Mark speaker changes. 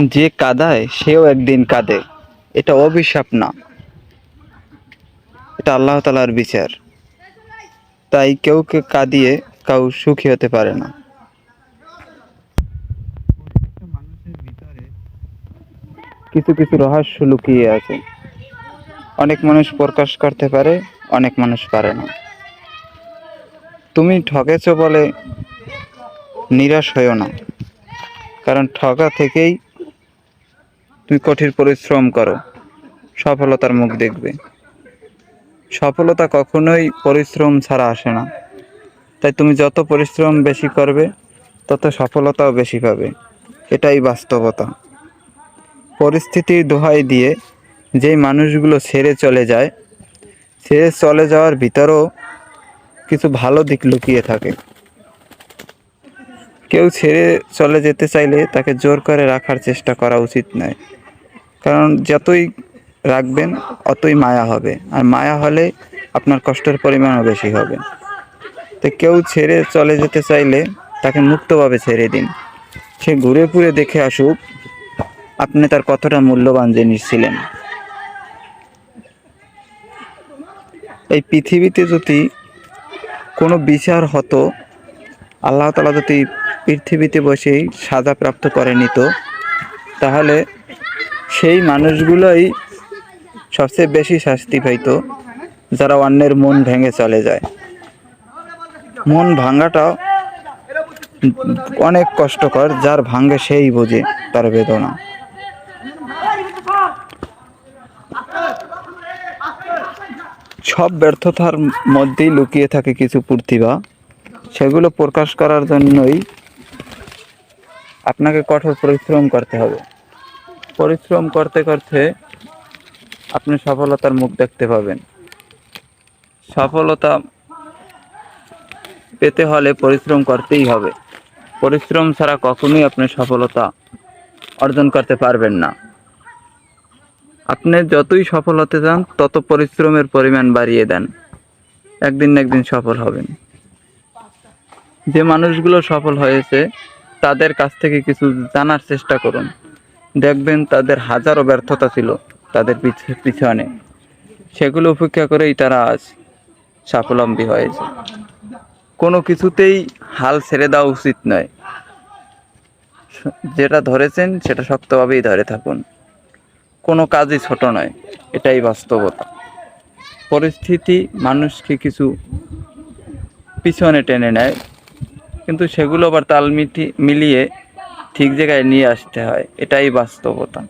Speaker 1: যে কাদায় সেও একদিন কাঁদে। এটা অভিশাপ না। এটা আল্লাহ তালার বিচার। তাই কেউ কে কাঁদিয়ে কাউ সুখী হতে পারে না। মানুষের ভিতরে কিছু কিছু রহস্য লুকিয়ে আছে। অনেক মানুষ প্রকাশ করতে পারে, অনেক মানুষ পারে না। তুমি ঠকেছ বলে নিরাশ হয়েও না। কারণ ঠকা থেকেই তুমি কঠিন পরিশ্রম করো। সফলতার মুখ দেখবে। সফলতা কখনোই পরিশ্রম ছাড়া আসে না। তাই তুমি যত পরিশ্রম বেশি করবে, তত সফলতাও বেশি পাবে। এটাই বাস্তবতা। পরিস্থিতির দোহাই দিয়ে যেই মানুষগুলো ছেড়ে চলে যায়, ছেড়ে চলে যাওয়ার ভিতরেও কিছু ভালো দিক লুকিয়ে থাকে। কেউ ছেড়ে চলে যেতে চাইলে তাকে জোর করে রাখার চেষ্টা করা উচিত নয়। কারণ যতই রাখবেন, অতই মায়া হবে। আর মায়া হলে আপনার কষ্টের পরিমাণও বেশি হবে। তো কেউ ছেড়ে চলে যেতে চাইলে তাকে মুক্তভাবে ছেড়ে দিন। সে ঘুরে ফুরে দেখে আসুক, আপনি তার কতটা মূল্যবান জিনিস ছিলেন। এই পৃথিবীতে যদি কোনো বিচার হতো আল্লাহ তালা যদি পৃথিবীতে বসেই সাজা প্রাপ্ত করে নিত তাহলে সেই মানুষগুলোই সবচেয়ে বেশি শাস্তি পাইতো, যারা অন্যের মন ভেঙে চলে যায়। মন ভাঙাটা অনেক কষ্টকর, যার ভাঙ্গে সেই বোঝে তার বেদনা। সব ব্যর্থতার মধ্যেই লুকিয়ে থাকে কিছু প্রতিভা। সেগুলো প্রকাশ করার জন্যই আপনাকে কঠোর পরিশ্রম করতে হবে। পরিশ্রম করতে করতে আপনি সফলতার মুখ দেখতে পাবেন। সফলতা পেতে হলে পরিশ্রম করতেই হবে। পরিশ্রম ছাড়া কখনোই আপনি সফলতা অর্জন করতে পারবেন না। আপনি যতই সফল হতে চান তত পরিশ্রমের পরিমাণ বাড়িয়ে দেন। একদিন না একদিন সফল হবেন। যে মানুষগুলো সফল হয়েছে, তাদের কাছ থেকে কিছু জানার চেষ্টা করুন। দেখবেন তাদের হাজারো ব্যর্থতা ছিল তাদের পিছ- পিছনে। সেগুলো উপেক্ষা করেই তারা আজ স্বাবলম্বী হয়েছে। কোনো কিছুতেই হাল ছেড়ে দেওয়া উচিত নয়। যেটা ধরেছেন, সেটা শক্তভাবেই ধরে থাকুন। কোনো কাজই ছোট নয়, এটাই বাস্তবতা। পরিস্থিতি মানুষকে কিছু পিছনে টেনে নেয়। কিন্তু সেগুলো আবার তাল মিটি মিলিয়ে ঠিক জায়গায় নিয়ে আসতে হয়। এটাই বাস্তবতা।